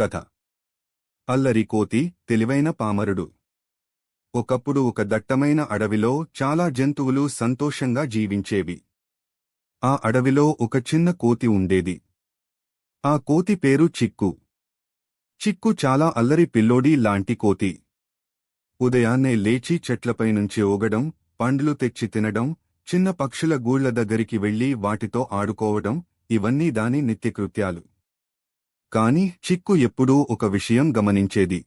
కథ. అల్లరి కోతి తెలివైన పామరుడు. ఒకప్పుడు ఒక దట్టమైన అడవిలో చాలా జంతువులు సంతోషంగా జీవించేవి. ఆ అడవిలో ఒక చిన్న కోతి ఉండేది. ఆ కోతి పేరు చిక్కు. చిక్కు చాలా అల్లరి పిల్లోడి లాంటి కోతి. ఉదయాన్నే లేచి చెట్లపై నుంచి ఊగడం పండ్లు తెచ్చి తినడం చిన్న పక్షుల గూళ్ళ దగ్గరికి వెళ్ళి వాటితో ఆడుకోవడం ఇవన్నీ దాని నిత్యకృత్యాలు. కాని చిక్కు ఎప్పుడూ ఒక విషయం గమనించేది.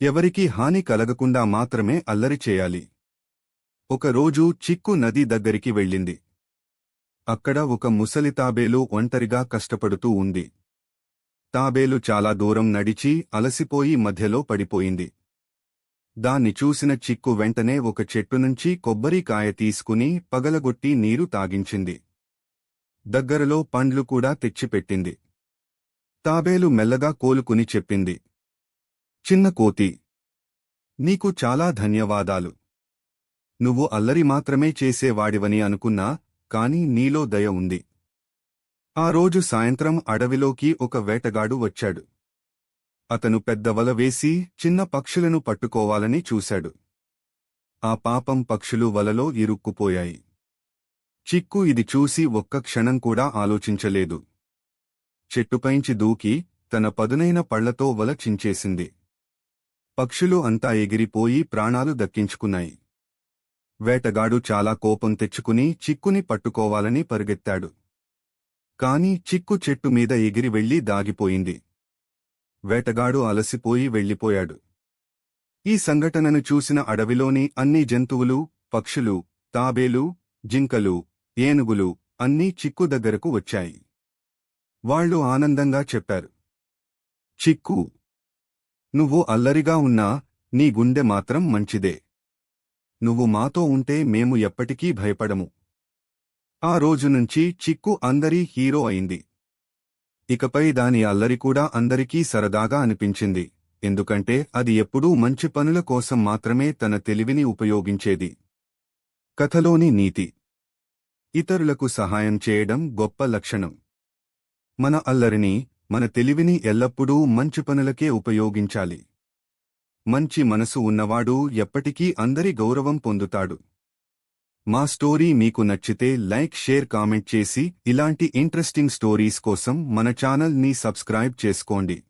ఎవరికీ హాని కలగకుండా మాత్రమే అల్లరి చేయాలి. ఒకరోజు చిక్కు నది దగ్గరికి వెళ్ళింది. అక్కడ ఒక ముసలి తాబేలు ఒంటరిగా కష్టపడుతూ ఉంది. తాబేలు చాలా దూరం నడిచి అలసిపోయి మధ్యలో పడిపోయింది. దాన్ని చూసిన చిక్కు వెంటనే ఒక చెట్టు నుంచి కొబ్బరికాయ తీసుకుని పగలగొట్టి నీరు తాగించింది. దగ్గరలో పండ్లు కూడా తెచ్చిపెట్టింది. తాబేలు మెల్లగా కోలుకుని చెప్పింది. చిన్న కోతి. నీకు చాలా ధన్యవాదాలు. నువ్వు అల్లరి మాత్రమే చేసేవాడివని అనుకున్నా కాని నీలో దయ ఉంది. ఆ రోజు సాయంత్రం అడవిలోకి ఒక వేటగాడు వచ్చాడు. అతను పెద్ద వల వేసి చిన్న పక్షులను పట్టుకోవాలని చూశాడు. ఆ పాపం పక్షులు వలలో ఇరుక్కుపోయాయి. చిక్కు ఇది చూసి ఒక్క క్షణం కూడా ఆలోచించలేదు. చెట్టుపైంచి దూకి తన పదునైన పళ్ళతో వల చించేసింది. పక్షులు అంతా ఎగిరిపోయి ప్రాణాలు దక్కించుకున్నాయి. వేటగాడు చాలా కోపం తెచ్చుకుని చిక్కుని పట్టుకోవాలని పరిగెత్తాడు. కాని చిక్కు చెట్టు మీద ఎగిరి వెళ్ళి దాగిపోయింది. వేటగాడు అలసిపోయి వెళ్ళిపోయాడు ఈ సంఘటనను చూసిన అడవిలోని అన్ని జంతువులు పక్షులు తాబేలు జింకలు ఏనుగులు అన్నీ చిక్కు దగ్గరకు వచ్చాయి. వాళ్ళు ఆనందంగా చెప్పారు. చిక్కు. నువ్వు అల్లరిగా ఉన్నా నీ గుండె మాత్రం మంచిదే. నువ్వు మాతో ఉంటే మేము ఎప్పటికీ భయపడము. ఆ రోజు నుంచి చిక్కు అందరి హీరో అయింది. ఇకపై దాని అల్లరి కూడా అందరికీ సరదాగా అనిపించింది. ఎందుకంటే అది ఎప్పుడూ మంచి పనుల కోసం మాత్రమే తన తెలివిని ఉపయోగించేది. కథలోని నీతి. ఇతరులకు సహాయం చేయడం గొప్ప లక్షణం. మన అల్లరిని మన తెలివిని ఎల్లప్పుడూ మంచి పనులకే ఉపయోగించాలి. మంచి మనసు ఉన్నవాడు ఎప్పటికీ అందరి గౌరవం పొందుతాడు. మా స్టోరీ మీకు నచ్చితే లైక్ షేర్ కామెంట్ చేసి ఇలాంటి ఇంట్రెస్టింగ్ స్టోరీస్ కోసం మన ఛానల్ని సబ్స్క్రైబ్ చేసుకోండి.